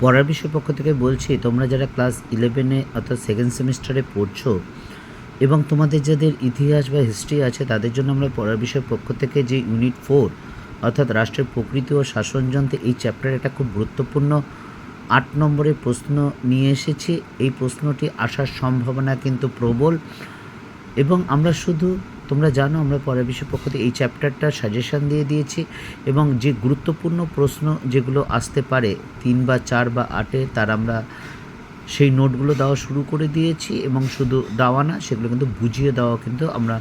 পড়ার বিষয় পক্ষ থেকে বলছি, তোমরা যারা ক্লাস ইলেভেনে অর্থাৎ সেকেন্ড সেমিস্টারে পড়ছো এবং তোমাদের যাদের ইতিহাস বা হিস্ট্রি আছে, তাদের জন্য আমরা পড়ার বিষয় পক্ষ থেকে যে ইউনিট ফোর অর্থাৎ রাষ্ট্রের প্রকৃতি ও শাসনযন্ত্রে এই চ্যাপ্টারে একটা খুব গুরুত্বপূর্ণ আট নম্বরের প্রশ্ন নিয়ে এসেছি। এই প্রশ্নটি আসার সম্ভাবনা কিন্তু প্রবল এবং আমরা শুধু তোমরা জানো, আমরা পরের বিষয় পক্ষ থেকে এই চ্যাপ্টারটা সাজেশন দিয়ে দিয়েছি এবং যে গুরুত্বপূর্ণ প্রশ্ন যেগুলো আসতে পারে, তিন বা চার বা আটে, তার আমরা সেই নোটগুলো দেওয়া শুরু করে দিয়েছি এবং শুধু দেওয়া না, সেগুলো কিন্তু বুঝিয়ে দেওয়া কিন্তু আমরা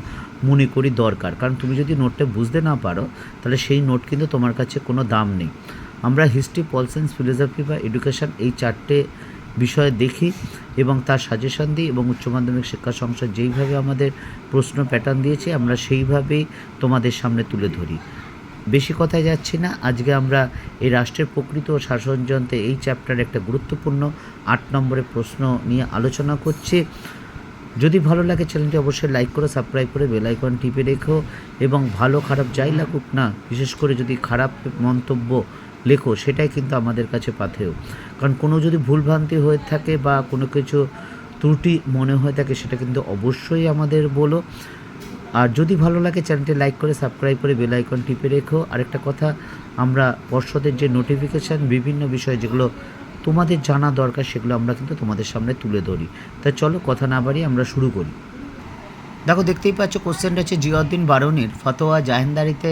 মনে করি দরকার। কারণ তুমি যদি নোটটা বুঝতে না পারো, তাহলে সেই নোট কিন্তু তোমার কাছে কোনো দাম নেই। আমরা হিস্ট্রি পল সায়েন্স ফিলোসফি বা এডুকেশন এই চারটে বিষয় দেখি এবং তার সাজেশন দিই এবং উচ্চ মাধ্যমিক শিক্ষা সংসদ যেইভাবে আমাদের প্রশ্ন প্যাটার্ন দিয়েছে, আমরা সেইভাবেই তোমাদের সামনে তুলে ধরি। বেশি কথায় যাচ্ছি না। আজকে আমরা এই রাষ্ট্রের প্রকৃত ও শাসনযন্ত্রে এই চ্যাপ্টারে একটা গুরুত্বপূর্ণ আট নম্বরের প্রশ্ন নিয়ে আলোচনা করছি। যদি ভালো লাগে চ্যানেলটি অবশ্যই লাইক করে সাবস্ক্রাইব করে বেল আইকন টিপে রেখো এবং ভালো খারাপ যাই লাগুক না, বিশেষ করে যদি খারাপ মন্তব্য লেখো, সেটাই কিন্তু আমাদের কাছে পাথেও কারণ কোনো যদি ভুলভ্রান্তি হয়ে থাকে বা কোনো কিছু ত্রুটি মনে হয়ে থাকে, সেটা কিন্তু অবশ্যই আমাদের বলো। আর যদি ভালো লাগে, চ্যানেলটি লাইক করে, সাবস্ক্রাইব করে, বেল আইকন টিপে রেখো। আরেকটা কথা, আমরা পর্ষদের যে নোটিফিকেশান, বিভিন্ন বিষয় যেগুলো তোমাদের জানা দরকার, সেগুলো আমরা কিন্তু তোমাদের সামনে তুলে ধরি। তা চলো, কথা না বাড়িয়ে আমরা শুরু করি। দেখো, দেখতেই পাচ্ছ কোশ্চেনটা হচ্ছে জিয়াউদ্দিন বারনির। ফতোয়া জাহেনদারিতে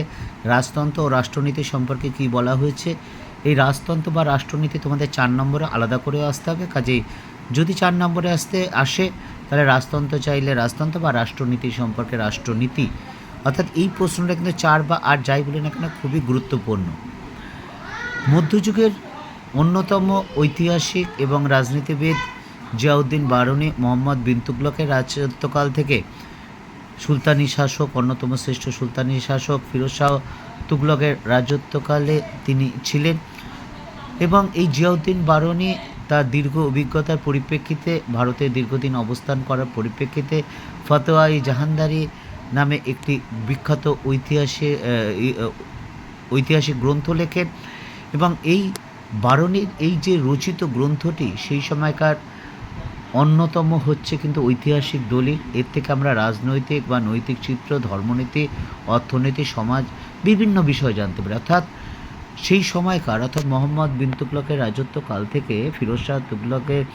রাজতন্ত্র ও রাষ্ট্রনীতি সম্পর্কে কি বলা হয়েছে? এই রাজতন্ত্র বা রাষ্ট্রনীতি তোমাদের চার নম্বরে আলাদা করে আসতে হবে। কাজেই যদি চার নম্বরে আসতে আসে, তাহলে রাজতন্ত্র চাইলে রাজতন্ত্র বা রাষ্ট্রনীতি সম্পর্কে রাষ্ট্রনীতি। অর্থাৎ এই প্রশ্নটা কিন্তু চার বা আট যাই বলি না কেন, খুবই গুরুত্বপূর্ণ। মধ্যযুগের অন্যতম ঐতিহাসিক এবং রাজনীতিবিদ জিয়াউদ্দিন বারুনি মোহাম্মদ বিন তুগলকের রাজত্বকাল থেকে সুলতানি শাসক, অন্যতম শ্রেষ্ঠ সুলতানি শাসক ফিরোজ শাহ তুগলকের রাজত্বকালে তিনি ছিলেন এবং এই জিয়াউদ্দিন বারনি তার দীর্ঘ অভিজ্ঞতার পরিপ্রেক্ষিতে, ভারতে দীর্ঘদিন অবস্থান করার পরিপ্রেক্ষিতে ফতোয়া ই জাহানদারি নামে একটি বিখ্যাত ঐতিহাসিক ঐতিহাসিক গ্রন্থ লেখেন এবং এই বারণীর এই যে রচিত গ্রন্থটি, সেই সময়কার অন্যতম হচ্ছে কিন্তু ঐতিহাসিক দলিল। এর থেকে আমরা রাজনৈতিক বা নৈতিক চিত্র ধর্মনীতি অর্থনীতি সমাজ বিভিন্ন বিষয় জানতে পারি। অর্থাৎ সেই সময়কার অর্থাৎ মোহাম্মদ বিন তুগলকের রাজত্বকাল থেকে ফিরোজ শাহ তুগলকের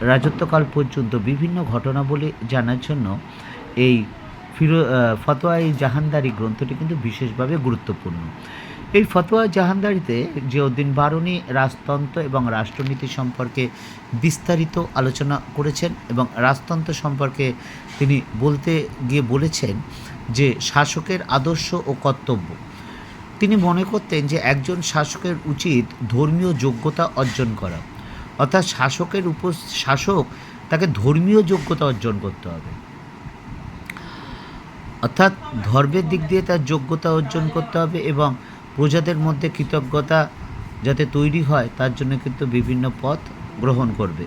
রাজত্বকাল পর্যন্ত বিভিন্ন ঘটনাবলী জানার জন্য এই ফিরো আহ, ফতোয়া জাহানদারি গ্রন্থটি কিন্তু বিশেষভাবে গুরুত্বপূর্ণ। এই ফতোয়া জাহানদারিতে জিয়াউদ্দিন বারুনি, রাজতন্ত্র এবং রাষ্ট্রনীতি সম্পর্কে বিস্তারিত আলোচনা করেছেন এবং রাজতন্ত্র সম্পর্কে তিনি বলতে গিয়ে বলেছেন যে শাসকের আদর্শ ও কর্তব্য। তিনি মনে করতেন যে একজন শাসকের উচিত ধর্মীয় যোগ্যতা অর্জন করা। অর্থাৎ শাসকের উপর শাসক তাকে ধর্মীয় যোগ্যতা অর্জন করতে হবে। অর্থাৎ ধর্মের দিক দিয়ে তার যোগ্যতা অর্জন করতে হবে এবং প্রজাদের মধ্যে কৃতজ্ঞতা যাতে তৈরি হয়, তার জন্য কিন্তু বিভিন্ন পথ গ্রহণ করবে।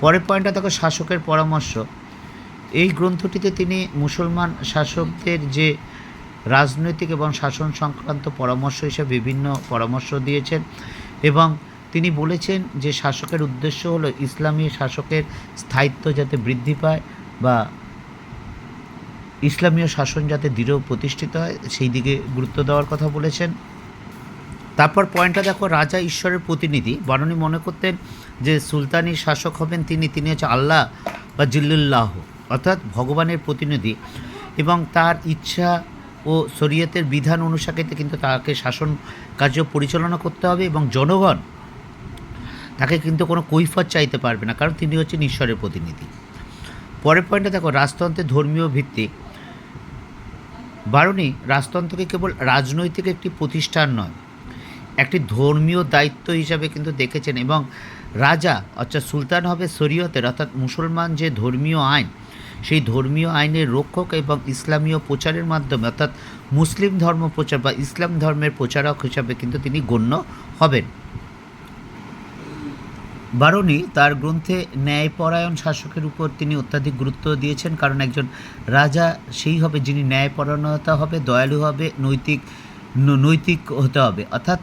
পরের পয়েন্টটা দেখো শাসকের পরামর্শ। এই গ্রন্থটিতে তিনি মুসলমান শাসকদের যে রাজনৈতিক এবং শাসন সংক্রান্ত পরামর্শ হিসেবে বিভিন্ন পরামর্শ দিয়েছেন এবং তিনি বলেছেন যে শাসকের উদ্দেশ্য হলো ইসলামী শাসকের স্থায়িত্ব যাতে বৃদ্ধি পায় বা ইসলামীয় শাসন যাতে দৃঢ় প্রতিষ্ঠিত হয়, সেই দিকে গুরুত্ব দেওয়ার কথা বলেছেন। তারপর পয়েন্টটা দেখো, রাজা ঈশ্বরের প্রতিনিধি। বারণী মনে করতেন যে সুলতানি শাসক হবেন তিনি তিনি হচ্ছে আল্লাহ বা জিল্লুল্লাহ, অর্থাৎ ভগবানের প্রতিনিধি। এবং তার ইচ্ছা ও শরীয়তের বিধান অনুসারে কিন্তু তাকে শাসন কার্য পরিচালনা করতে হবে এবং জনগণ তাকে কিন্তু কোনো কৈফত চাইতে পারবে না, কারণ তিনি হচ্ছেন ঈশ্বরের প্রতিনিধি। পরের পয়েন্টে দেখো, রাজতন্ত্রের ধর্মীয় ভিত্তি। বারণী রাজতন্ত্রকে কেবল রাজনৈতিক একটি প্রতিষ্ঠান নয়, একটি ধর্মীয় দায়িত্ব হিসাবে কিন্তু দেখেছেন এবং রাজা অর্থাৎ সুলতান হবে শরীয়তের, অর্থাৎ মুসলমান যে ধর্মীয় আইন, সেই ধর্মীয় আইনের রক্ষক এবং ইসলামীয় প্রচারের মাধ্যমে, অর্থাৎ মুসলিম ধর্ম প্রচার বা ইসলাম ধর্মের প্রচারক হিসাবে কিন্তু তিনি গণ্য হবেন। বারণী তার গ্রন্থে ন্যায়পরায়ণ শাসকের উপর তিনি অত্যাধিক গুরুত্ব দিয়েছেন, কারণ একজন রাজা সেই হবে যিনি ন্যায়পরায়ণতা হবে, দয়ালু হবে, নৈতিক নৈতিক হতে হবে। অর্থাৎ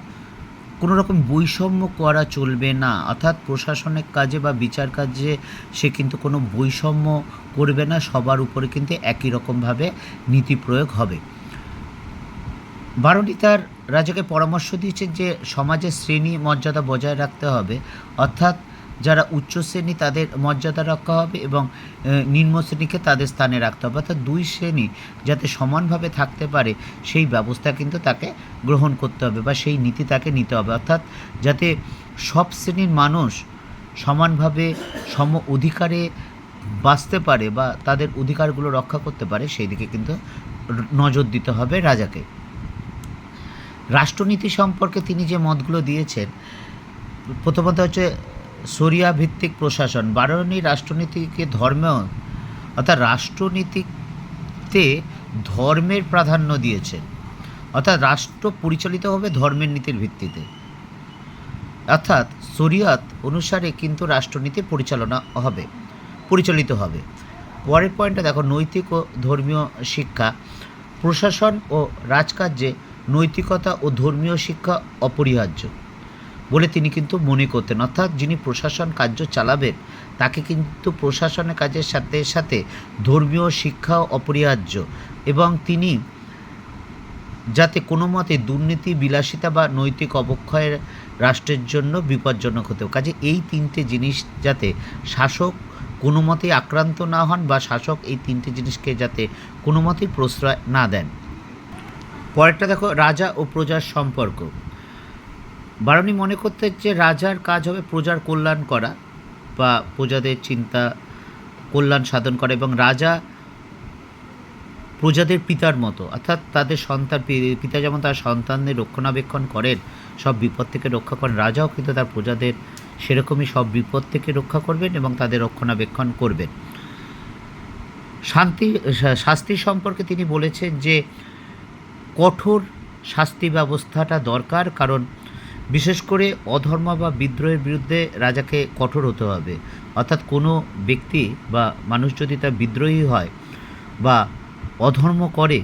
কোনো রকম বৈষম্য করা চলবে না। অর্থাৎ প্রশাসনিক কাজে বা বিচার কাজে সে কিন্তু কোনো বৈষম্য করবে না, সবার উপরে কিন্তু একই রকমভাবে নীতি প্রয়োগ হবে। বারোটি তার রাজাকে পরামর্শ দিয়েছেন যে সমাজের শ্রেণি মর্যাদা বজায় রাখতে হবে, অর্থাৎ যারা উচ্চ শ্রেণি তাদের মর্যাদা রক্ষা হবে এবং নিম্ন শ্রেণীকে তাদের স্থানে রাখতে হবে। অর্থাৎ দুই শ্রেণি যাতে সমানভাবে থাকতে পারে, সেই ব্যবস্থা কিন্তু তাকে গ্রহণ করতে হবে বা সেই নীতি তাকে নিতে হবে। অর্থাৎ যাতে সব শ্রেণির মানুষ সমানভাবে সম অধিকারে বাঁচতে পারে বা তাদের অধিকারগুলো রক্ষা করতে পারে, সেই দিকে কিন্তু নজর দিতে হবে রাজাকে। রাষ্ট্রনীতি সম্পর্কে তিনি যে মতগুলো দিয়েছেন, প্রথমত হচ্ছে সরিয়া ভিত্তিক প্রশাসন। বারণী রাষ্ট্রনীতিকে ধর্মেও, অর্থাৎ রাষ্ট্রনীতিতে ধর্মের প্রাধান্য দিয়েছেন। অর্থাৎ রাষ্ট্র পরিচালিত হবে ধর্মের নীতির ভিত্তিতে। অর্থাৎ শরিয়ত অনুসারে কিন্তু রাষ্ট্রনীতি পরিচালনা হবে, পরিচালিত হবে। পরের পয়েন্টটা দেখো, নৈতিক ও ধর্মীয় শিক্ষা। প্রশাসন ও রাজকার্যে নৈতিকতা ও ধর্মীয় শিক্ষা অপরিহার্য বলে তিনি কিন্তু মনে করতেন। অর্থাৎ যিনি প্রশাসন কার্য চালাবেন, তাকে কিন্তু প্রশাসনের কাজের সাথে সাথে ধর্মীয় শিক্ষাও অপরিহার্য এবং তিনি যাতে কোনো মতে দুর্নীতি, বিলাসিতা বা নৈতিক অবক্ষয়ের রাষ্ট্রের জন্য বিপজ্জনক হতেও। কাজে এই তিনটে জিনিস যাতে শাসক কোনো মতেই আক্রান্ত না হন বা শাসক এই তিনটে জিনিসকে যাতে কোনো মতেই প্রশ্রয় না দেন। পরেরটা দেখো, রাজা ও প্রজার সম্পর্ক। বারণী মনে করতে যে রাজার কাজ হবে প্রজার কল্যাণ করা বা প্রজাদের চিন্তা, কল্যাণ সাধন করা এবং রাজা প্রজাদের পিতার মতো, অর্থাৎ তাদের সন্তান, পিতা যেমন তার সন্তানদের রক্ষণাবেক্ষণ করেন, সব বিপদ থেকে রক্ষা করেন, রাজাও কিন্তু তার প্রজাদের সেরকমই সব বিপদ থেকে রক্ষা করবেন এবং তাদের রক্ষণাবেক্ষণ করবেন। শান্তি শাস্তি সম্পর্কে তিনি বলেছেন যে কঠোর শাস্তি ব্যবস্থাটা দরকার, কারণ বিশেষ করে অধর্ম বা বিদ্রোহের বিরুদ্ধে রাজাকে কঠোর হতে হবে। অর্থাৎ কোনো ব্যক্তি বা মানুষ যদি তার বিদ্রোহী হয় বা অধর্ম করে,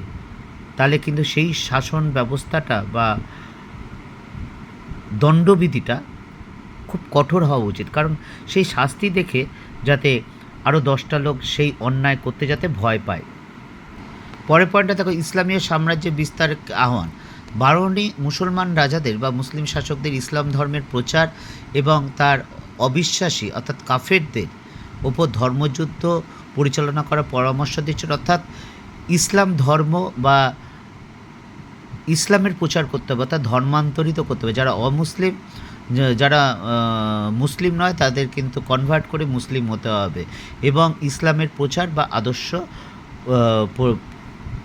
তাহলে কিন্তু সেই শাসন ব্যবস্থাটা বা দণ্ডবিধিটা খুব কঠোর হওয়া উচিত। কারণ সেই শাস্তি দেখে যাতে আরও দশটা লোক সেই অন্যায় করতে যাতে ভয় পায়। পরের পয়েন্টটা দেখো, ইসলামীয় সাম্রাজ্যের বিস্তার আহ্বান। বারণী মুসলমান রাজাদের বা মুসলিম শাসকদের ইসলাম ধর্মের প্রচার এবং তার অবিশ্বাসী অর্থাৎ কাফেরদের ওপর ধর্মযুদ্ধ পরিচালনা করার পরামর্শ দিচ্ছেন। অর্থাৎ ইসলাম ধর্ম বা ইসলামের প্রচার করতে হবে, অর্থাৎ ধর্মান্তরিত করতে হবে। যারা অমুসলিম, যারা মুসলিম নয়, তাদের কিন্তু কনভার্ট করে মুসলিম হতে হবে। এবং ইসলামের প্রচার বা আদর্শ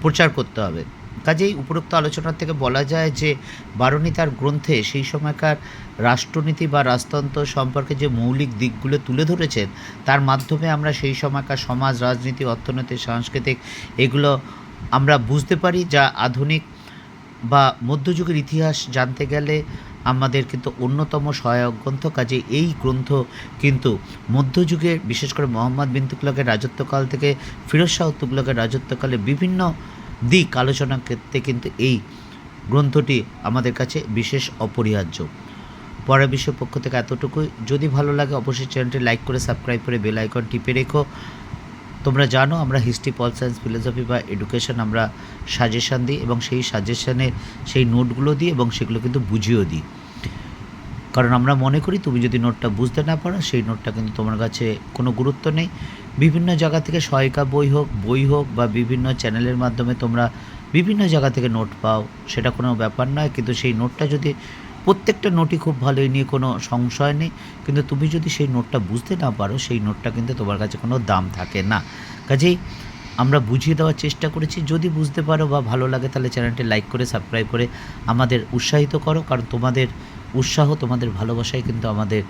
প্রচার করতে হবে। কাজেই উপরোক্ত আলোচনা থেকে বলা যায় যে বারণী তার গ্রন্থে সেই সময়কার রাষ্ট্রনীতি বা রাজতন্ত্র সম্পর্কে যে মৌলিক দিকগুলো তুলে ধরেছেন, তার মাধ্যমে আমরা সেই সময়কার সমাজ, রাজনীতি অর্থনীতি সাংস্কৃতিক এগুলো আমরা বুঝতে পারি, যা আধুনিক বা মধ্যযুগের ইতিহাস জানতে গেলে আমাদের কিন্তু অন্যতম সহায়ক গ্রন্থ। কাজে এই গ্রন্থ কিন্তু মধ্যযুগের বিশেষ করে মোহাম্মদ বিন রাজত্বকাল থেকে ফিরোজ শাহ তুগলকের রাজত্বকালে বিভিন্ন দিক আলোচনা ক্ষেত্রে কিন্তু এই গ্রন্থটি আমাদের কাছে বিশেষ অপরিহার্য। পরের বিষয় পক্ষ থেকে এতটুকুই। যদি ভালো লাগে, অবশ্যই চ্যানেলটি লাইক করে, সাবস্ক্রাইব করে, বেল আইকন টিপে রেখো। তোমরা জানো, আমরা হিস্ট্রি, পল সায়েন্স, ফিলোসফি বা এডুকেশন আমরা সাজেশান দিই এবং সেই সাজেশানের, সেই নোটগুলো দিই এবং সেগুলো কিন্তু বুঝিয়েও দিই। কারণ আমরা মনে করি তুমি যদি নোটটা বুঝতে না পারো, সেই নোটটা কিন্তু তোমার কাছে কোনো গুরুত্ব নেই। বিভিন্ন জায়গা থেকে সহায়িকা বই হোক বই হোক বা বিভিন্ন চ্যানেলের মাধ্যমে তোমরা বিভিন্ন জায়গা থেকে নোট পাও, সেটা কোনো ব্যাপার নয়। কিন্তু সেই নোটটা যদি প্রত্যেকটা নোটই খুব ভালো এই নিয়ে কোনো সংশয় নেই। কিন্তু তুমি যদি সেই নোটটা বুঝতে না পারো, সেই নোটটা কিন্তু তোমার কাছে কোনো দাম থাকে না। কাজেই আমরা বুঝিয়ে দেওয়ার চেষ্টা করেছি। যদি বুঝতে পারো বা ভালো লাগে, তাহলে চ্যানেলটি লাইক করে, সাবস্ক্রাইব করে আমাদের উৎসাহিত করো। কারণ তোমাদের উৎসাহ তোমাদের ভালোবাসাই কিন্তু আমাদের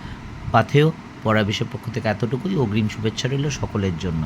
পাথেয়। পড়া বিষয় পক্ষ থেকে এতটুকুই। অগ্রিম শুভেচ্ছা রইল সকলের জন্য।